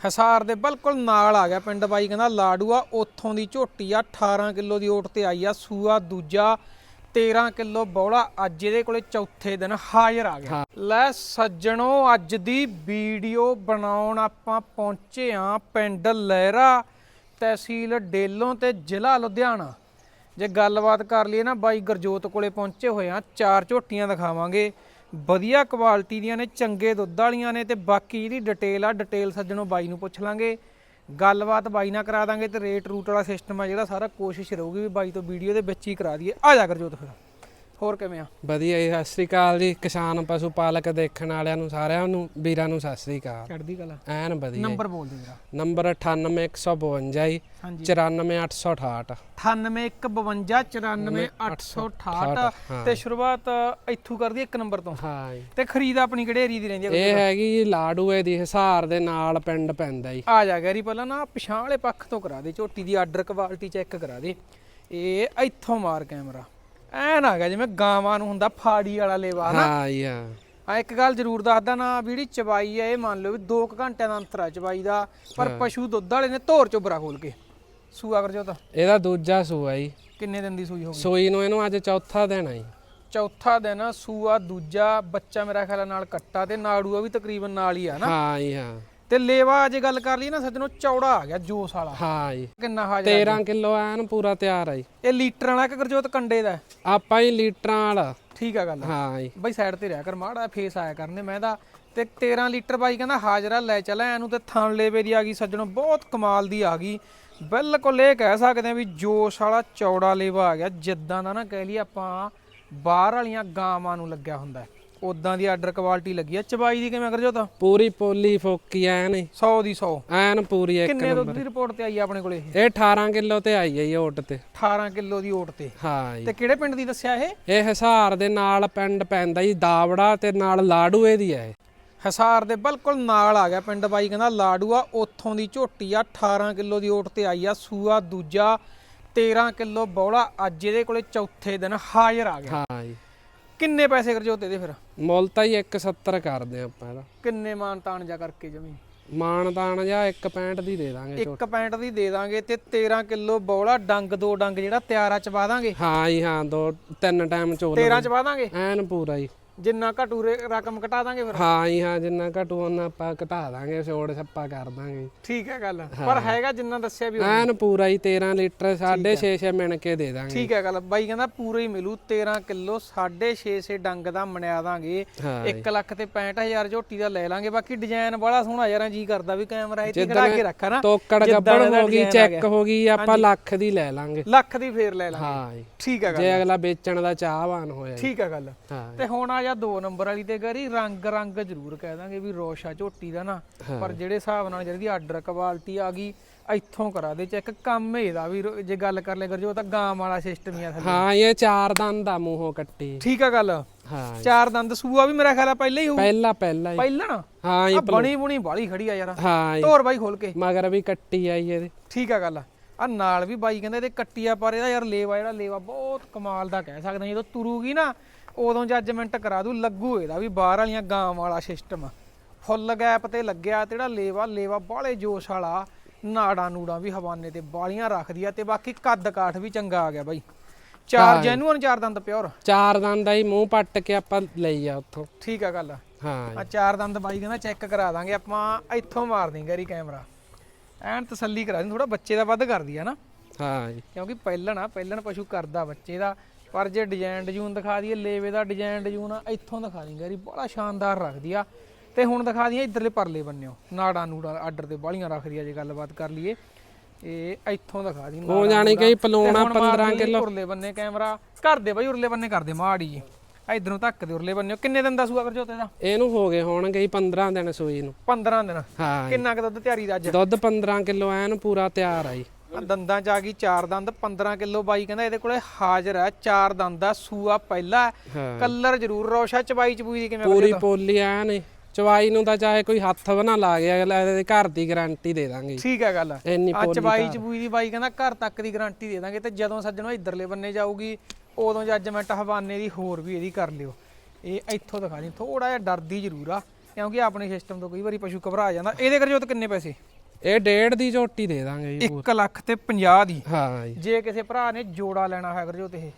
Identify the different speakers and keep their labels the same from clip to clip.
Speaker 1: ਹਿਸਾਰ ਦੇ ਬਿਲਕੁਲ ਨਾਲ ਆ ਗਿਆ ਪਿੰਡ ਬਾਈ ਕਹਿੰਦਾ ਲਾੜੂਆ ਉੱਥੋਂ ਦੀ ਝੋਟੀ ਆ 18 ਕਿਲੋ ਦੀ ਓਟ ਤੇ ਆਈ ਆ ਸੂਆ ਦੂਜਾ 13 ਕਿਲੋ ਬੌਲਾ ਅੱਜ ਇਹਦੇ ਕੋਲੇ ਚੌਥੇ ਦਿਨ ਹਾਜ਼ਰ ਆ ਗਿਆ। ਲੈ ਸੱਜਣੋ ਅੱਜ ਦੀ ਵੀਡੀਓ ਬਣਾਉਣ ਆਪਾਂ ਪਹੁੰਚੇ ਆ ਪਿੰਡ ਲਹਿਰਾ ਤਹਿਸੀਲ ਡੇਲੋਂ ਤੇ ਜ਼ਿਲ੍ਹਾ ਲੁਧਿਆਣਾ। ਜੇ ਗੱਲਬਾਤ ਕਰ ਲਈਏ ਨਾ ਬਾਈ ਗਰਜੋਤ ਕੋਲੇ ਪਹੁੰਚੇ ਹੋਏ ਆ ਚਾਰ ਝੋਟੀਆਂ ਦਿਖਾਵਾਂਗੇ। ਵਧੀਆ ਕੁਆਲਿਟੀ ਦੀਆਂ ਨੇ, ਚੰਗੇ ਦੁੱਧ ਵਾਲੀਆਂ ਨੇ ਤੇ ਬਾਕੀ ਜਿਹੜੀ ਡਿਟੇਲ ਆ ਡਿਟੇਲ ਸੱਜਣੋਂ ਬਾਈ ਨੂੰ ਪੁੱਛ ਲਾਂਗੇ। ਗੱਲਬਾਤ ਬਾਈ ਨਾਲ ਕਰਾ ਦਾਂਗੇ ਤੇ ਰੇਟ ਰੂਟ ਵਾਲਾ ਸਿਸਟਮ ਆ ਜਿਹੜਾ ਸਾਰਾ ਕੋਸ਼ਿਸ਼ ਰਹੂਗੀ ਵੀ ਬਾਈ ਤੋਂ ਵੀਡੀਓ ਦੇ ਵਿੱਚ ਹੀ ਕਰਾ ਦਈਏ। ਆ ਜਾ ਗਰਜੋਤ ਫਿਰ। ਹੋਰ ਕਿਵੇਂ ਆ?
Speaker 2: ਵਧੀਆ ਜੀ ਸਤਿ ਸ੍ਰੀ ਅਕਾਲ ਜੀ। ਕਿਸਾਨ ਪਸ਼ੂ ਪਾਲਕ ਦੇਖਣ ਵਾਲਿਆਂ ਨੂੰ ਸਾਰਿਆਂ ਨੂੰ ਵੀਰਾਂ ਨੂੰ ਸਤਿ ਸ੍ਰੀ ਅਕਾਲ।
Speaker 1: ਚੜਦੀ ਕਲਾ।
Speaker 2: ਐਨ ਵਧੀਆ।
Speaker 1: ਨੰਬਰ ਬੋਲ ਦੇ ਵੀਰਾ।
Speaker 2: ਨੰਬਰ 98152 ਜੀ।
Speaker 1: ਹਾਂਜੀ।
Speaker 2: 94868
Speaker 1: 9815949868 ਤੇ ਸ਼ੁਰੂਆਤ ਇੱਥੋਂ ਕਰਦੀ ਇੱਕ ਨੰਬਰ ਤੋਂ।
Speaker 2: ਹਾਂ ਜੀ।
Speaker 1: ਤੇ ਖਰੀਦ ਆਪਣੀ ਕਿਹੜੇ ਦੀ ਰਹਿੰਦੀ ਆ
Speaker 2: ਇਹ ਹੈਗੀ ਜੀ ਲਾੜੂਏ ਦੀ ਹਿਸਾਰ ਦੇ ਨਾਲ ਪਿੰਡ ਪੈਂਦਾ ਜੀ।
Speaker 1: ਆ ਜਾ ਗੈਰੀ ਪਹਿਲਾਂ ਨਾ ਪਛਾਣ ਵਾਲੇ ਪੱਖ ਤੋਂ ਕਰਾ ਦੇ ਝੋਟੀ ਦੀ ਆਰਡਰ ਕੁਆਲਿਟੀ ਚੈੱਕ ਕਰਾ ਦੇ। ਇਹ ਇੱਥੋਂ ਮਾਰ ਕੈਮਰਾ। ਐਨ ਆ ਗਿਆ ਜਿਵੇਂ ਗਾਵਾਂ ਨੂੰ ਹੁੰਦਾ ਫਾੜੀ ਵਾਲਾ ਲੇਵਾ ਨਾ।
Speaker 2: ਹਾਂ ਜੀ ਹਾਂ।
Speaker 1: ਆ ਇੱਕ ਗੱਲ ਜ਼ਰੂਰ ਦੱਸਦਾ ਨਾ ਵੀ ਜਿਹੜੀ ਚਬਾਈ ਹੈ ਇਹ ਮੰਨ ਲਓ ਵੀ 2 ਘੰਟਿਆਂ ਦਾ ਅੰਤਰ ਆ ਚਬਾਈ ਦਾ ਪਰ ਪਸ਼ੂ ਦੁੱਧ ਵਾਲੇ ਨੇ ਧੋਰ ਚੋਬਰਾ ਖੋਲ ਕੇ। ਸੂਆ ਕਰ ਜੋ ਤਾਂ।
Speaker 2: ਇਹਦਾ ਦੂਜਾ ਸੂਆ ਜੀ।
Speaker 1: ਕਿੰਨੇ ਦਿਨ ਦੀ ਸੂਈ ਹੋ ਗਈ?
Speaker 2: ਸੂਈ ਨੂੰ ਇਹਨੂੰ ਅੱਜ ਚੌਥਾ ਦਿਨ ਆ ਜੀ।
Speaker 1: ਚੌਥਾ ਦਿਨ ਸੂਆ ਦੂਜਾ ਬੱਚਾ ਮੇਰਾ ਖਿਆਲ ਨਾਲ ਕੱਟਾ ਤੇ ਨਾੜੂਆ ਵੀ ਤਕਰੀਬਨ ਨਾਲ ਹੀ ਆ ਨਾ।
Speaker 2: ਹਾਂ ਜੀ ਹਾਂ।
Speaker 1: ਤੇ ਲੇਵਾ ਜੇ ਗੱਲ ਕਰ ਲਈ ਨਾ ਸੱਜਣੋ ਚੌੜਾ ਆ ਗਿਆ ਜੋਸ ਵਾਲਾ।
Speaker 2: ਹਾਂ ਜੀ।
Speaker 1: ਕਿੰਨਾ ਹਾਜ਼ਰ
Speaker 2: 13 ਕਿਲੋ ਐਨ ਪੂਰਾ ਤਿਆਰ ਆ ਜੀ।
Speaker 1: ਇਹ ਲੀਟਰ ਵਾਲਾ ਕਿ ਗਰਜੋਤ ਕੰਡੇ ਦਾ?
Speaker 2: ਆਪਾਂ ਹੀ ਲੀਟਰਾਂ ਵਾਲਾ।
Speaker 1: ਠੀਕ ਆ ਗੱਲ।
Speaker 2: ਹਾਂ ਜੀ।
Speaker 1: ਬਈ ਸਾਈਡ ਤੇ ਰਿਹਾ ਕਰ ਮਾੜਾ ਫੇਸ ਆਇਆ ਕਰਨੇ ਮੈਂ ਦਾ ਤੇ 13 ਲੀਟਰ ਬਾਈ ਕਹਿੰਦਾ ਹਾਜ਼ਰਾ ਲੈ ਚੱਲ ਐਨੂੰ ਤੇ ਥਣ ਲੇਵੇ ਦੀ ਆ ਗਈ ਸੱਜਣੋ ਬਹੁਤ ਕਮਾਲ ਦੀ ਆ ਗਈ। ਬਿਲਕੁਲ ਇਹ ਕਹਿ ਸਕਦੇ ਆ ਵੀ ਜੋਸ਼ ਵਾਲਾ ਚੌੜਾ ਲੇਵਾ ਆ ਗਿਆ ਜਿੱਦਾਂ ਦਾ ਨਾ ਕਹਿ ਲਈ ਆਪਾਂ ਬਾਹਰ ਵਾਲੀਆਂ ਗਾਵਾਂ ਨੂੰ ਲੱਗਿਆ ਹੁੰਦਾ ਉਦਾਂ ਦੀ ਆਰਡਰ ਕੁਆਲਿਟੀ ਲੱਗੀ ਆ। ਚਬਾਈ ਦੀ ਕਿਵੇਂ ਗਰਜੋਤ
Speaker 2: ਪੂਰੀ ਪੋਲੀ ਫੋਕੀ ਐਨ ਜੀ
Speaker 1: 100 ਦੀ 100
Speaker 2: ਐਨ ਪੂਰੀ ਇੱਕ
Speaker 1: ਕਿੰਨੇ ਦੁੱਧ ਦੀ ਰਿਪੋਰਟ ਤੇ ਆਈ ਆ ਆਪਣੇ ਕੋਲੇ ਇਹ?
Speaker 2: ਇਹ 18 ਕਿਲੋ ਤੇ ਆਈ ਜੀ ਓਟ ਤੇ।
Speaker 1: 18 ਕਿਲੋ ਦੀ ਓਟ ਤੇ।
Speaker 2: ਹਾਂ ਜੀ।
Speaker 1: ਤੇ ਕਿਹੜੇ ਪਿੰਡ ਦੀ ਦੱਸਿਆ ਇਹ?
Speaker 2: ਇਹ ਹਿਸਾਰ ਦੇ ਨਾਲ ਪਿੰਡ ਪੈਂਦਾ ਜੀ ਦਾਵੜਾ ਤੇ ਨਾਲ ਲਾੜੂਏ ਦੀ ਹੈ ਇਹ।
Speaker 1: ਹਿਸਾਰ ਦੇ ਬਿਲਕੁਲ ਨਾਲ ਆ ਗਿਆ ਪਿੰਡ ਬਾਈ ਕਹਿੰਦਾ ਲਾੜੂਆ ਉੱਥੋਂ ਦੀ ਝੋਟੀ ਆ 18 ਕਿਲੋ ਦੀ ਓਟ ਤੇ ਆਈ ਆ ਸੂਆ ਦੂਜਾ 13 ਕਿਲੋ ਬੌਲਾ ਅੱਜ ਇਹਦੇ ਕੋਲੇ ਚੌਥੇ ਦਿਨ ਹਾਜ਼ਰ ਆ ਗਿਆ।
Speaker 2: ਹਾਂ ਜੀ।
Speaker 1: ਕਿੰਨੇ ਪੈਸੇ ਕਰਜੋਤੇ ਦੇ ਫਿਰ?
Speaker 2: ਮੁੱਲ ਤਾਂ ਹੀ 170 ਕਰਦੇ ਆਪਾਂ ਇਹਦਾ।
Speaker 1: ਕਿੰਨੇ ਮਾਨ ਤਾਣ ਜਾ ਕਰਕੇ ਜਮੀ?
Speaker 2: ਮਾਨਦਾਨ ਜਾਂ 165 ਦੀ ਦੇ ਦਾਂਗੇ
Speaker 1: ਇੱਕ ਪੈਂਟ ਦੀ ਦੇ ਦਾਂਗੇ ਤੇ 13 ਕਿਲੋ ਬੌਲਾ ਡੰਗ ਦੋ ਡੰਗ ਜਿਹੜਾ ਤਿਆਰਾ ਚਵਾ ਦਾਂਗੇ।
Speaker 2: ਹਾਂ ਜੀ ਹਾਂ ਦੋ ਤਿੰਨ ਟਾਈਮ ਚੋਲ
Speaker 1: 13 ਚਵਾ ਦਾਂਗੇ?
Speaker 2: ਐਨ ਪੂਰਾ ਜੀ।
Speaker 1: ਜਿੰਨਾ ਘਟੂ ਰੇ- ਰਕਮ ਘਟਾ ਦਾਂਗੇ ਫਿਰ?
Speaker 2: ਹਾਂ ਜੀ ਹਾਂ ਜਿੰਨਾ ਘਟੂ ਉਹਨਾਂ ਆਪਾਂ ਘਟਾ ਦਾਂਗੇ ਛੋੜ ਛੱਪਾ ਕਰ ਦਾਂਗੇ।
Speaker 1: ਠੀਕ ਹੈ ਗੱਲ। ਪਰ ਹੈਗਾ ਜਿੰਨਾ ਦੱਸਿਆ ਵੀ ਉਹ-
Speaker 2: ਐਨ ਪੂਰਾ ਹੀ 13 ਲੀਟਰ 6.5 6 ਮਿਣ ਕੇ ਦੇ ਦਾਂਗੇ।
Speaker 1: ਠੀਕ ਹੈ ਗੱਲ। ਬਾਈ ਕਹਿੰਦਾ ਪੂਰਾ ਹੀ ਮਿਲੂ 13 ਕਿਲੋ 6.5 ਸੇ ਡੰਗ ਦਾ ਮਣਿਆ ਦਾਂਗੇ।
Speaker 2: ਹਾਂ
Speaker 1: 1 ਲੱਖ ਤੇ 65000 ਝੋਟੀ ਦਾ ਲੈ ਲਾਂਗੇ। ਬਾਕੀ ਡਿਜ਼ਾਈਨ ਬੜਾ ਸੋਹਣਾ ਯਾਰਾਂ ਜੀ ਕਰਦਾ ਵੀ ਕੈਮਰਾ ਇੱਥੇ ਖੜਾ ਕੇ ਰੱਖਾ ਨਾ
Speaker 2: ਤੋਕੜ
Speaker 1: ਜਿੱਦਾਂ
Speaker 2: ਗੱਬੜ
Speaker 1: ਇਹਦਾ
Speaker 2: ਹੋ ਗਈ
Speaker 1: design ਆ
Speaker 2: ਚੈੱਕ ਹੋ ਗਈ ਆਪਾਂ ਲੱਖ ਦੀ ਲੈ ਲਾਂਗੇ।
Speaker 1: ਲੱਖ ਦੀ ਫੇਰ ਲੈ ਲਾਂਗੇ।
Speaker 2: ਹਾਂ ਜੀ।
Speaker 1: ਠੀਕ ਹੈ ਗੱਲ।
Speaker 2: ਜੇ ਅਗਲਾ ਵੇਚਣ ਦਾ ਚਾਹਵਾਨ ਹੋਇਆ ਜੀ।
Speaker 1: ਠੀਕ ਹੈ ਗੱਲ।
Speaker 2: ਹਾਂ
Speaker 1: ਤੇ ਹੁਣ ਆ ਜਾ 2 ਨੰਬਰ ਵਾਲੀ ਤੇ ਗਰੀ ਰੰਗ ਰੰਗ ਜ਼ਰੂਰ ਕਹਿ ਦਾਂਗੇ ਵੀ ਰੋਸ਼ਾ ਝੋਟੀ ਦਾ ਨਾ। ਪਰ ਜਿਹੜੇ ਹਿਸਾਬ ਨਾਲ ਜਿਹੜੀ ਆਰਡਰ ਕੁਆਲਿਟੀ ਆ ਗਈ ਇੱਥੋਂ ਕਰਾ ਦੇ ਚੈੱਕ ਕੰਮ ਇਹਦਾ ਵੀ ਜੇ ਗੱਲ ਕਰ ਲੈ ਗਰਜੋ ਤਾਂ ਗਾਂ ਵਾਲਾ ਸਿਸਟਮ ਹੀ ਆ ਥੱਲੇ।
Speaker 2: ਹਾਂ ਇਹ ਚਾਰ ਦੰਦ ਦਾ ਮੂੰਹੋਂ ਕੱਟੀ।
Speaker 1: ਠੀਕ ਆ ਗੱਲ।
Speaker 2: ਹਾਂ।
Speaker 1: ਚਾਰ ਦੰਦ ਸੂਆ ਵੀ ਮੇਰਾ ਖਿਆਲ ਆ ਪਹਿਲਾਂ ਹੀ ਹੋਊ।
Speaker 2: ਪਹਿਲਾ ਪਹਿਲਾ ਹੀ।
Speaker 1: ਪਹਿਲਾਂ?
Speaker 2: ਹਾਂ
Speaker 1: ਆ
Speaker 2: ਜੀ
Speaker 1: ਬਣੀ ਬੁਣੀ ਬਾਲੀ ਖੜੀ ਆ ਯਾਰ।
Speaker 2: ਹਾਂ
Speaker 1: ਤੋਰ ਬਾਈ ਖੋਲ ਕੇ।
Speaker 2: ਮਗਰ ਵੀ ਕੱਟੀ ਆਈ ਇਹਦੇ।
Speaker 1: ਠੀਕ ਆ ਗੱਲ। ਆ ਨਾਲ ਵੀ ਬਾਈ ਕਹਿੰਦੇ ਇਹਦੇ ਕੱਟੀ ਆ ਪਰ ਇਹਦਾ ਯਾਰ ਲੇਵਾ ਜਿਹੜਾ ਲੇਵਾ ਬਹੁਤ ਕਮਾਲ ਦਾ ਕਹਿ ਸਕਦੇ ਹਾਂ ਜਦੋਂ ਤੁਰੂਗੀ ਨਾ ਉਦੋਂ ਜੱਜਮੈਂਟ ਕਰਾ ਦੂ ਲੱਗੂ ਇਹਦਾ ਵੀ ਬਾਹਰ ਵਾਲੀਆਂ ਗਾਂ ਵਾਲਾ ਸਿਸਟਮ ਫੁੱਲ ਗੈਪ ਤੇ ਲੱਗਿਆ ਤੇ ਜਿਹੜਾ ਲੇਵਾ ਲੇਵਾ ਬਾਹਲੇ ਜੋਸ਼ ਵਾਲਾ ਨਾੜਾ ਨੂੜਾ ਵੀ ਹਵਾਨੇ ਤੇ ਬਾਲੀਆਂ ਰੱਖਦੀ ਆ ਤੇ ਬਾਕੀ ਕੱਦ ਕਾਠ ਵੀ ਚੰਗਾ ਆ ਗਿਆ ਬਾਈ। ਚਾਰ ਜੈਨੂਅਨ ਚਾਰ ਦੰਦ ਪਿਓਰ
Speaker 2: ਚਾਰ ਦੰਦ ਹੀ ਮੂੰਹ ਪੱਟ ਕੇ ਆਪਾਂ ਲਈ ਆ ਉੱਥੋਂ।
Speaker 1: ਠੀਕ ਆ ਗੱਲ।
Speaker 2: ਹਾਂ
Speaker 1: ਆ। ਚਾਰ ਦੰਦ ਬਾਈ ਕਹਿੰਦਾ ਚੈੱਕ ਕਰਾ ਦਾਂਗੇ ਆਪਾਂ ਇੱਥੋਂ ਮਾਰ ਦੇਂਗੇ ਰੀ ਕੈਮਰਾ ਐਨ ਤਸੱਲੀ ਕਰਾ ਦੇ ਥੋੜਾ ਬੱਚੇ ਦਾ ਵੱਧ ਕਰਦੀ ਆ ਨਾ।
Speaker 2: ਹਾਂ ਜੀ।
Speaker 1: ਕਿਉਂਕਿ ਪਹਿਲਣ ਆ ਪਹਿਲਣ ਪਸ਼ੂ ਕਰਦਾ ਬੱਚੇ ਦਾ। ਪਰ ਜੇ ਡਿਜ਼ਾਈਨ ਡਿਜ਼ੂਨ ਦਿਖਾ ਦਈਏ ਲੇਵੇ ਦਾ ਡਿਜ਼ਾਈਨ ਡਿਜ਼ੂਨ ਆ ਇੱਥੋਂ ਦਿਖਾ ਦੇਂਗੇ ਰੀ ਬੜਾ ਸ਼ਾਨਦਾਰ ਰੱਖਦੀ ਆ। ਤੇ ਹੁਣ ਦਿਖਾ ਦਈਏ ਇਧਰਲੇ ਪਰਲੇ ਬੰਨਿਓ ਨਾੜਾ ਨੂੜਾ ਆਰਡਰ ਤੇ ਬਾਲੀਆਂ ਰੱਖਦੀ ਆ ਜੇ ਗੱਲਬਾਤ ਕਰ ਲਈਏ। ਇਹ ਇੱਥੋਂ ਦਿਖਾ ਦੀ
Speaker 2: ਉਹ ਜਾਣੀ ਕਿ ਪਲੂਣਾ 15 ਕਿਲੋ।
Speaker 1: ਉਰਲੇ ਬੰਨੇ ਕੈਮਰਾ। ਕਰ ਦੇ ਬਾਈ ਉਰਲੇ ਬੰਨੇ ਕਰ ਦੇ ਮਾੜੀ ਜੀ। ਇਧਰੋਂ ਧੱਕ ਦੇ ਉਰਲੇ ਬੰਨੇ। ਕਿੰਨੇ ਦਿਨ ਦਾ ਸੂਆ ਕਰ ਜੋਤੇ ਦਾ?
Speaker 2: ਇਹਨੂੰ ਹੋ ਗਏ ਹੋਣਗੇ ਜੀ 15 ਦਿਨ ਸੂਈ ਨੂੰ।
Speaker 1: 15 ਦਿਨ।
Speaker 2: ਹਾਂ ਜੀ।
Speaker 1: ਕਿੰਨਾ ਕੁ ਦੁੱਧ ਤਿਆਰੀ ਦਾ ਅੱਜ?
Speaker 2: ਦੁੱਧ 15 ਕਿਲੋ ਐਨ ਪੂਰਾ ਤਿਆਰ ਆ ਜੀ।
Speaker 1: ਦੰਦਾਂ ਚ ਆ ਗਈ ਚਾਰ ਦੰਦ 15 ਕਿਲੋ ਬਾਈ ਕਹਿੰਦਾ ਇਹਦੇ ਕੋਲੇ ਹਾਜ਼ਰ ਹੈ ਚਾਰ ਦੰਦ ਦਾ ਸੂਆ ਪਹਿਲਾ ਕਲਰ ਜ਼ਰੂਰ ਰੋਸ਼ਾ ਚਬਾਈ ਚਬੂਈ ਦੀ ਕਿਵੇਂ
Speaker 2: ਪੂਰੀ ਪੋਲੀ ਐਨ ਈ। ਚਵਾਈ ਨੂੰ ਤਾਂ ਚਾਹੇ ਕੋਈ ਹੱਥ ਬਣਾ ਲਾ ਗਿਆ ਅਗਲਾ ਇਹਦੇ ਘਰ ਦੀ ਗਾਰੰਟੀ ਦੇ ਦਾਂਗੇ। ਜੀ।
Speaker 1: ਠੀਕ ਹੈ ਗੱਲ।
Speaker 2: ਇੰਨੀ
Speaker 1: ਆ
Speaker 2: ਪੋਲੀ
Speaker 1: ਚਬਾਈ ਚਬੂਈ ਦੀ ਬਾਈ ਕਹਿੰਦਾ ਘਰ ਤੱਕ ਦੀ ਗਾਰੰਟੀ ਦੇ ਦਾਂਗੇ ਤੇ ਜਦੋਂ ਸੱਜਣੋ ਇਧਰਲੇ ਬੰਨੇ ਜਾਊਗੀ ਉਦੋਂ ਜੱਜਮੈਂਟ ਹਵਾਨੇ ਦੀ ਹੋਰ ਵੀ ਇਹਦੀ ਕਰ ਲਿਓ। ਇਹ ਇੱਥੋਂ ਦਿਖਾ ਦੀ ਥੋੜਾ ਜਿਹਾ ਡਰਦੀ ਜ਼ਰੂਰ ਆ ਕਿਉਂਕਿ ਆਪਣੇ ਸਿਸਟਮ ਤੋਂ ਕਈ ਵਾਰੀ ਪਸ਼ੂ ਘਬਰਾ ਜਾਂਦਾ। ਇਹਦੇ ਕਰ ਜੋਤ ਕਿੰਨੇ ਪੈਸੇ?
Speaker 2: ਇਹ ਡੇਢ ਦੀ ਝੋਟੀ ਦੇ ਦਾਂਗੇ ਜੀ
Speaker 1: 1 ਲੱਖ ਤੇ 50 ਦੀ।
Speaker 2: ਹਾਂ ਜੀ।
Speaker 1: ਜੇ ਕਿਸੇ ਭਰਾ ਨੇ ਜੋੜਾ ਲੈਣਾ ਹੈ ਗੁਰਜੋਤ ਇਹ।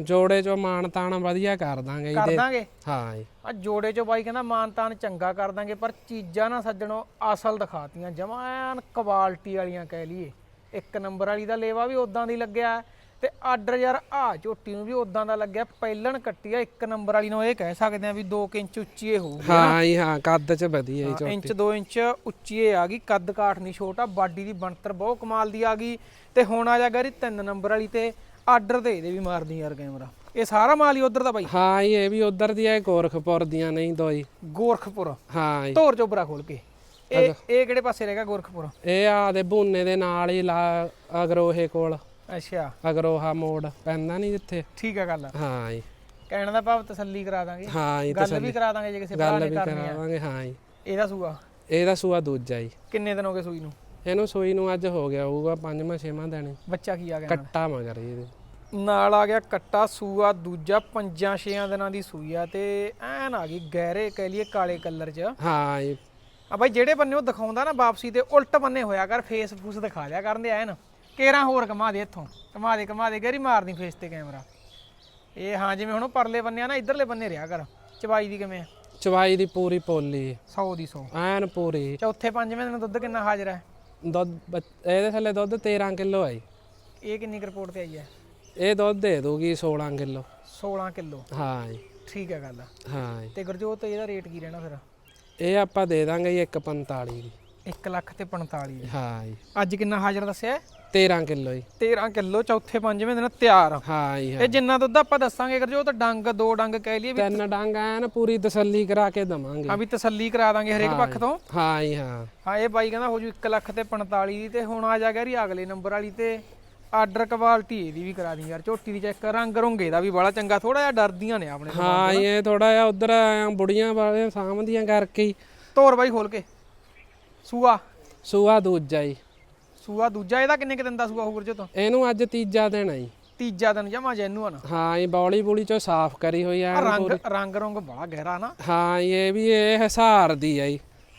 Speaker 2: ਜੋੜੇ ਚੋਂ ਮਾਣ ਤਾਣ ਵਧੀਆ ਕਰ ਦਾਂਗੇ ਜੀ
Speaker 1: ਕਰ ਦਾਂਗੇ?
Speaker 2: ਹਾਂ ਜੀ।
Speaker 1: ਆ ਜੋੜੇ ਚੋਂ ਬਾਈ ਕਹਿੰਦਾ ਮਾਨਤਾਨ ਚੰਗਾ ਕਰ ਦਾਂਗੇ ਪਰ ਚੀਜ਼ਾਂ ਨਾ ਸੱਜਣੋ ਅਸਲ ਦਿਖਾਤੀਆਂ। ਜਮਾਂ ਐਨ ਕੁਆਲਿਟੀ ਵਾਲੀਆਂ ਕਹਿ ਲਈਏ। ਇੱਕ ਨੰਬਰ ਵਾਲੀ ਦਾ ਲੇਵਾ ਵੀ ਉਦਾਂ ਦੀ ਲੱਗਿਆ। ਤੇ ਆਰਡਰ ਯਾਰ ਆ ਝੋਟੀ ਨੂੰ ਵੀ ਉਦਾਂ ਦਾ ਲੱਗਿਆ ਪਹਿਲਣ ਕੱਟੀ ਆ ਇੱਕ ਨੰਬਰ ਵਾਲੀ ਨੂੰ ਇਹ ਕਹਿ ਸਕਦੇ ਆ ਵੀ 2 ਇੰਚ ਉੱਚੀ ਇਹ ਹੋਊਗੀ
Speaker 2: ਹਾਂ ਜੀ ਹਾਂ ਕੱਦ ਚ ਵਧੀਆ ਜੀ ਝੋਟੀ।
Speaker 1: ਇੰਚ 2 ਇੰਚ ਉੱਚੀ ਇਹ ਆ ਗਈ ਕੱਦ ਕਾਠ ਨਹੀਂ ਛੋਟਾ ਬਾਡੀ ਦੀ ਬਣਤਰ ਬਹੁਤ ਕਮਾਲ ਦੀ ਆ ਗਈ ਤੇ ਹੁਣ ਆ ਜਾ ਗਰੀ 3 ਨੰਬਰ ਵਾਲੀ ਤੇ ਆਰਡਰ ਦੇ ਇਹਦੇ ਵੀ ਮਾਰਦੀ ਯਾਰ ਕੈਮਰਾ। ਇਹ ਸਾਰਾ ਮਾਲ ਹੀ ਉਧਰ ਦਾ ਬਾਈ?
Speaker 2: ਹਾਂ ਜੀ ਇਹ ਵੀ ਉਧਰ ਦੀ ਹੈ ਗੋਰਖਪੁਰ ਦੀਆਂ ਨਹੀਂ ਦੋਈ
Speaker 1: ਗੋਰਖਪੁਰ।
Speaker 2: ਹਾਂ ਜੀ।
Speaker 1: ਧੋਰ ਚੋਬਰਾ ਖੋਲ ਕੇ। ਇਹ ਇਹ ਕਿਹੜੇ ਪਾਸੇ ਰਹੇਗਾ ਗੋਰਖਪੁਰ?
Speaker 2: ਇਹ ਆ ਦੇ ਬੂਨੇ ਦੇ ਨਾਲ ਹੀ ਲਾ ਅਗਰੋਹੇ ਕੋਲ।
Speaker 1: ਅੱਛਾ।
Speaker 2: ਅਗਰੋਹਾ ਮੋੜ ਪੈਂਦਾ ਨਹੀਂ ਜਿੱਥੇ।
Speaker 1: ਠੀਕ ਆ ਗੱਲ
Speaker 2: ਹਾਂ ਜੀ।
Speaker 1: ਕਹਿਣ ਦਾ ਭਾਵ ਤਸੱਲੀ ਕਰਾ ਦਾਂਗੇ।
Speaker 2: ਹਾਂ ਜੀ
Speaker 1: ਗੱਲ ਵੀ ਕਰਾ ਦਾਂਗੇ ਜੇ ਕਿਸੇ ਭਰਾ
Speaker 2: ਗੱਲ
Speaker 1: ਨੇ
Speaker 2: ਵੀ
Speaker 1: ਕਰਨੀ ਆ।
Speaker 2: ਕਰਾਵਾਂਗੇ ਹਾਂ ਜੀ।
Speaker 1: ਇਹਦਾ ਸੂਆ?
Speaker 2: ਇਹਦਾ ਸੂਆ ਦੂਜਾ ਜੀ।
Speaker 1: ਕਿੰਨੇ ਦਿਨ ਹੋ ਗਏ ਸੂਈ ਨੂੰ?
Speaker 2: ਇਹਨੂੰ ਸੂਈ ਨੂੰ ਅੱਜ ਹੋ ਗਿਆ ਹੋਊਗਾ ਪੰਜਵਾਂ ਛੇਵਾਂ ਦਿਨ
Speaker 1: ਬੱਚਾ ਕੀ ਆ ਗਿਆ ਨਾਲ?
Speaker 2: ਕੱਟਾ ਮਗਰ ਜੀ ਇਹਦੇ।
Speaker 1: ਨਾਲ ਆ ਗਿਆ ਕੱਟਾ ਸੂਆ ਦੂਜਾ ਪੰਜਾਂ ਛੇਆਂ ਦਿਨਾਂ ਦੀ ਸੂਈ ਆ ਤੇ ਐਨ ਆ ਗਈ ਗਹਿਰੇ ਕਹਿ ਲਈਏ ਕਾਲੇ ਕਲਰ 'ਚ।
Speaker 2: ਹਾਂ ਜੀ।
Speaker 1: ਆ ਬਾਈ ਜਿਹੜੇ ਬੰਨੇ ਉਹ ਦਿਖਾਉਂਦਾ ਨਾ ਵਾਪਸੀ ਤੇ ਉਲਟ ਬੰਨੇ ਹੋਇਆ ਕਰ ਫੇਸ ਫੂਸ ਦਿਖਾ ਲਿਆ ਕਰਨ ਦੇ ਐਨ। ਕੇਰਾਂ ਹੋਰ ਕਮਾ ਦੇ ਇੱਥੋਂ। ਕਮਾ ਦੇ ਕਮਾ ਦੇ ਗਰੀ ਮਾਰਦੀ ਫੇਸ ਤੇ ਕੈਮਰਾ ਇਹ ਹਾਂ ਜਿਵੇਂ ਹੁਣ ਉਹ ਪਰਲੇ ਬੰਨੇ ਆ ਨਾ ਇਧਰਲੇ ਬੰਨੇ ਰਿਹਾ ਕਰ। ਚਵਾਈ ਦੀ ਕਿਵੇਂ ਆ?
Speaker 2: ਚਵਾਈ ਦੀ ਪੂਰੀ ਪੋਲੀ।
Speaker 1: 100 ਦੀ 100
Speaker 2: ਐਨ ਪੂਰੀ।
Speaker 1: ਚੌਥੇ ਪੰਜਵੇਂ ਦਿਨ ਦੁੱਧ ਕਿੰਨਾ ਹਾਜ਼ਰ ਹੈ?
Speaker 2: ਦੁੱਧ ਬੱਚ- ਇਹਦੇ ਥੱਲੇ ਦੁੱਧ 13 ਕਿਲੋ ਹੈ ਜੀ।
Speaker 1: ਇਹ ਕਿੰਨੀ ਰਿਪੋਰਟ ਤੇ ਆਈ ਹੈ?
Speaker 2: ਇਹ ਦੁੱਧ ਦੇ ਦੂਗੀ 16 ਕਿਲੋ।
Speaker 1: 16 ਕਿਲੋ।
Speaker 2: ਹਾਂ ਜੀ।
Speaker 1: ਠੀਕ ਹੈ ਗੱਲ
Speaker 2: ਹਾਂ ਜੀ।
Speaker 1: ਤੇ ਗੁਰਜੋਤ ਇਹਦਾ ਰੇਟ ਕੀ ਰਹਿਣਾ ਫਿਰ?
Speaker 2: ਇਹ ਆਪਾਂ ਦੇ ਦਾਂਗੇ ਜੀ 145 ਦੀ।
Speaker 1: 1 ਲੱਖ ਤੇ 45
Speaker 2: ਹਾਂ ਜੀ।
Speaker 1: ਅੱਜ ਕਿੰਨਾ ਹਾਜ਼ਰ ਦੱਸਿਆ?
Speaker 2: 13 ਕਿਲੋ ਜੀ।
Speaker 1: 13 ਕਿਲੋ ਚੌਥੇ ਪੰਜਵੇਂ ਦਿਨ ਤਿਆਰ।
Speaker 2: ਹਾਂ ਜੀ ਹਾਂ।
Speaker 1: ਇਹ ਜਿੰਨਾ ਦੁੱਧ ਆਪਾਂ ਦੱਸਾਂਗੇ ਗੁਰਜੋਤ ਡੰਗ ਦੋ ਡੰਗ ਕਹਿ ਲਈਏ ਵੀ
Speaker 2: ਤਿੰਨ ਡੰਗ ਐਨ ਪੂਰੀ ਤਸੱਲੀ ਕਰਾ ਕੇ ਦਵਾਂਗੇ।
Speaker 1: ਹਾਂ ਵੀ ਤਸੱਲੀ ਕਰਾ ਦਾਂਗੇ ਹਰੇਕ ਪੱਖ ਤੋਂ।
Speaker 2: ਹਾਂ ਜੀ ਹਾਂ।
Speaker 1: ਹਾਂ ਇਹ ਬਾਈ ਕਹਿੰਦਾ ਹੋ ਜੂ 1 ਲੱਖ ਤੇ 45 ਦੀ ਤੇ ਹੁਣ ਆ ਜਾ ਗਿਆ ਰੀ ਅਗਲੇ ਨੰਬਰ ਵਾਲੀ ਤੇ ਆਰਡਰ ਕੁਆਲਿਟੀ ਇਹਦੀ ਵੀ ਕਰਾ ਦੀ ਯਾਰ ਝੋਟੀ ਦੀ ਚੈੱਕ ਰੰਗ ਰੁੰਗੇ ਦਾ ਵੀ ਬੜਾ ਚੰਗਾ ਥੋੜਾ ਜਿਹਾ ਡਰਦੀਆਂ ਨੇ ਆਪਣੇ ਤੋਂ।
Speaker 2: ਹਾਂ ਜੀ, ਇਹ ਥੋੜਾ ਜਿਹਾ ਉਧਰ ਬੁੜੀਆਂ ਵਾਲੇ ਸਾਹਮਣੀਆਂ ਕਰਕੇ ਹੀ।
Speaker 1: ਤੋਰ ਬਾਈ ਖੋਲ ਕੇ। ਸੂਆ?
Speaker 2: ਸੂਆ ਦੂਜਾ ਜੀ।
Speaker 1: ਸੂਆ ਦੂਜਾ ਇਹਦਾ ਕਿੰਨੇ ਕਿ ਦਿਨ ਦਾ ਸੂਆ ਹੋਊ ਗੁਰਜੋਤ
Speaker 2: ਇਹਨੂੰ ਅੱਜ ਤੀਜਾ ਦਿਨ ਹੈ ਜੀ।
Speaker 1: ਤੀਜਾ ਦਿਨ ਜਮਾ ਜੈਨੂਅਨ?
Speaker 2: ਹਾਂ ਇਹ ਬੌਲੀ ਬੂਲੀ ਚੋਂ ਸਾਫ਼ ਕਰੀ ਹੋਈ ਆ
Speaker 1: ਆ ਰੰਗ ਰੰਗ ਰੁੰਗ ਬੜਾ ਗਹਿਰਾ ਨਾ।
Speaker 2: ਹਾਂ ਇਹ ਵੀ ਇਹ ਹਸਾਰ ਦੀ ਆ ਜੀ।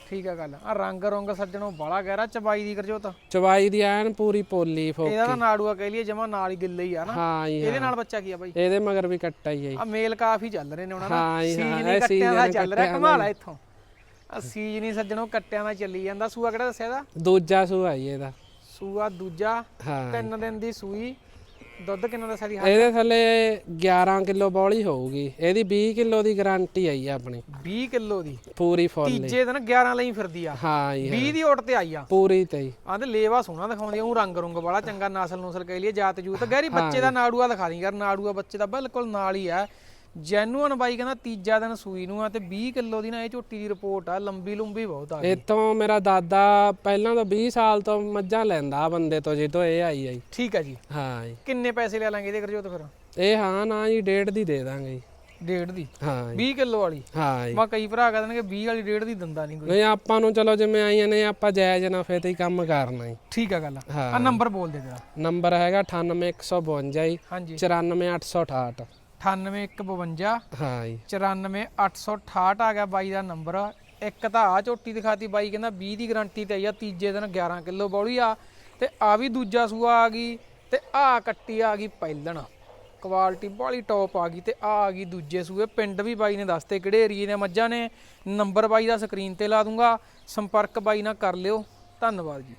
Speaker 1: ਠੀਕ ਆ ਗੱਲ। ਆ ਰੰਗ ਰੁੰਗ ਸੱਜਣੋਂ ਬੜਾ ਗਹਿਰਾ ਚਬਾਈ ਦੀ ਗੁਰਜੋਤ
Speaker 2: ਚਵਾਈ ਦੀ ਐਨ ਪੂਰੀ ਪੋਲੀ ਫੋ
Speaker 1: ਇਹਦਾ ਤਾਂ ਨਾੜੂਆ ਕਹਿ ਲਈਏ ਜਮਾ ਨਾਲ ਹੀ ਗਿੱਲੇ ਹੀ ਆ ਨਾ।
Speaker 2: ਹਾਂ ਜੀ
Speaker 1: ਇਹਦੇ ਨਾਲ ਬੱਚਾ ਕੀ ਆ ਬਾਈ?
Speaker 2: ਇਹਦੇ ਮਗਰ ਵੀ ਕੱਟਾ ਹੀ ਆ ਜੀ।
Speaker 1: ਆ ਮੇਲ ਕਾਫੀ ਚੱਲ ਰਹੇ ਨੇ ਉਹਨਾਂ
Speaker 2: ਹਾਂ ਜੀ,
Speaker 1: ਸੀਜ
Speaker 2: ਹਾਂ,
Speaker 1: ਨਹੀਂ
Speaker 2: ਇਹ
Speaker 1: ਕੱਟਿਆਂ ਦਾ ਚੱਲ ਰਿਹਾ ਕਮਾਲ ਆ ਇੱਥੋਂ। ਆ ਸੀਜ ਨਹੀਂ ਸੱਜਣੋਂ ਕੱਟਿਆਂ ਦਾ ਚੱਲੀ ਜਾਂਦਾ। ਸੂਆ ਕਿਹੜਾ ਦੱਸਿਆ ਇਹਦਾ?
Speaker 2: ਦੂਜਾ ਸੂਆ ਜੀ ਇਹਦਾ।
Speaker 1: ਸੂਆ ਦੂਜਾ
Speaker 2: ਹਾਂ।
Speaker 1: ਤਿੰਨ ਦਿਨ ਦੀ ਸੂਈ। ਦੁੱਧ ਕਿੰਨਾ ਦੀ
Speaker 2: ਇਹਦੇ ਥੱਲੇ 11 ਕਿਲੋ ਬੌਲੀ ਹੋਊਗੀ। ਇਹਦੀ 20 ਕਿਲੋ ਦੀ ਗਾਰੰਟੀ ਆਈ ਆ ਆਪਣੀ।
Speaker 1: 20 ਕਿਲੋ ਦੀ।
Speaker 2: ਪੂਰੀ ਫੁੱਲ
Speaker 1: ਤੀਜੇ ਦਿਨ 11 ਲਈ ਫਿਰਦੀ ਆ।
Speaker 2: ਹਾਂ ਜੀ
Speaker 1: 20 ਦੀ ਓਟ ਤੇ ਆਈ ਆ।
Speaker 2: ਪੂਰੀ ਤੇ ਹੀ।
Speaker 1: ਆਂਦੇ ਲੇਵਾ ਸੋਹਣਾ ਦਿਖਾਉਂਦੀ ਉਹ ਰੰਗ ਰੁੰਗ ਵਾਲਾ ਚੰਗਾ ਨਸਲ ਨੁਸਲ ਕਹਿ ਲਈਏ ਜਾਤ ਜੂਤ ਗੈਰੀ ਬੱਚੇ ਦਾ ਨਾੜੂਆ ਦਿਖਾ ਦੀ ਯਾਰ ਨਾੜੂਆ ਬੱਚੇ ਦਾ ਬਿਲਕੁਲ ਨਾਲ ਹੀ ਆ। ਜੈਨੂਅਨ ਬਾਈ ਕਹਿੰਦਾ ਤੀਜਾ ਦਿਨ ਸੂਈ ਨੂੰ ਆ ਤੇ 20 ਕਿਲੋ ਦੀ ਨਾ ਇਹ ਝੋਟੀ ਦੀ ਰਿਪੋਰਟ ਆ ਲੰਬੀ ਲੰਬੀ ਬਹੁਤ ਆ
Speaker 2: ਇਤੋਂ ਮੇਰਾ ਦਾਦਾ ਪਹਿਲਾਂ ਤਾਂ 20 ਸਾਲ ਤੋਂ ਮੱਝਾਂ ਲੈਂਦਾ ਬੰਦੇ ਤੋਂ ਜਿੱਦੋਂ ਇਹ ਆਈ ਆਈ
Speaker 1: ਠੀਕ ਆ ਜੀ।
Speaker 2: ਹਾਂ ਜੀ।
Speaker 1: ਕਿੰਨੇ ਪੈਸੇ ਲੈ ਲਾਂਗੇ ਇਹਦੇ ਕਰਜੋਤ ਫਿਰ?
Speaker 2: ਇਹ ਹਾਂ ਨਾ ਜੀ ਡੇਢ ਦੀ ਦੇ ਦਾਂਗੇ ਜੀ।
Speaker 1: ਡੇਢ ਦੀ?
Speaker 2: ਹਾਂ
Speaker 1: 20 ਕਿਲੋ ਵਾਲੀ?
Speaker 2: ਹਾਂ ਜੀ।
Speaker 1: ਮੈਂ ਕਈ ਭਰਾ ਕਹਿੰਦੇ ਨੇ 20 ਵਾਲੀ ਡੇਢ ਦੀ ਦਿੰਦਾ ਨਹੀਂ ਕੋਈ।
Speaker 2: ਨਹੀਂ ਆਪਾਂ ਨੂੰ ਚਲੋ ਜਿਵੇਂ ਆਈਆਂ ਨੇ ਆਪਾਂ ਜਾਇਜ਼ ਨਾ ਫੇ ਤੇ ਕੰਮ ਕਰਨਾ ਜੀ।
Speaker 1: ਠੀਕ ਆ ਗੱਲ ਆ। ਨੰਬਰ ਬੋਲ ਦੇ ਜਰਾ।
Speaker 2: ਨੰਬਰ ਹੈਗਾ 98152 94
Speaker 1: 9851
Speaker 2: ਹਾਂ ਜੀ।
Speaker 1: 94868 ਆ ਗਿਆ ਬਾਈ ਦਾ ਨੰਬਰ। ਇੱਕ ਤਾਂ ਆ ਝੋਟੀ ਦਿਖਾਤੀ ਬਾਈ ਕਹਿੰਦਾ 20 ਦੀ ਗਰੰਟੀ ਤੇ ਆਈ ਆ ਤੀਜੇ ਦਿਨ 11 ਕਿਲੋ ਬੌਲੀ ਆ। ਤੇ ਆ ਵੀ ਦੂਜਾ ਸੂਆ ਆ ਗਈ ਤੇ ਆ ਕੱਟੀ ਆ ਗਈ ਪਹਿਲਣ। ਕੁਆਲਿਟੀ ਬਾਲੀ ਟੌਪ ਆ ਗਈ ਤੇ ਆ ਆ ਗਈ ਦੂਜੇ ਸੂਏ। ਪਿੰਡ ਵੀ ਬਾਈ ਨੇ ਦੱਸਤੇ ਕਿਹੜੇ ਏਰੀਏ ਨੇ ਮੱਝਾਂ ਨੇ। ਨੰਬਰ ਬਾਈ ਦਾ ਸਕਰੀਨ ਤੇ ਲਾ ਦੂੰਗਾ। ਸੰਪਰਕ ਬਾਈ ਨਾਲ ਕਰ ਲਿਓ। ਧੰਨਵਾਦ ਜੀ।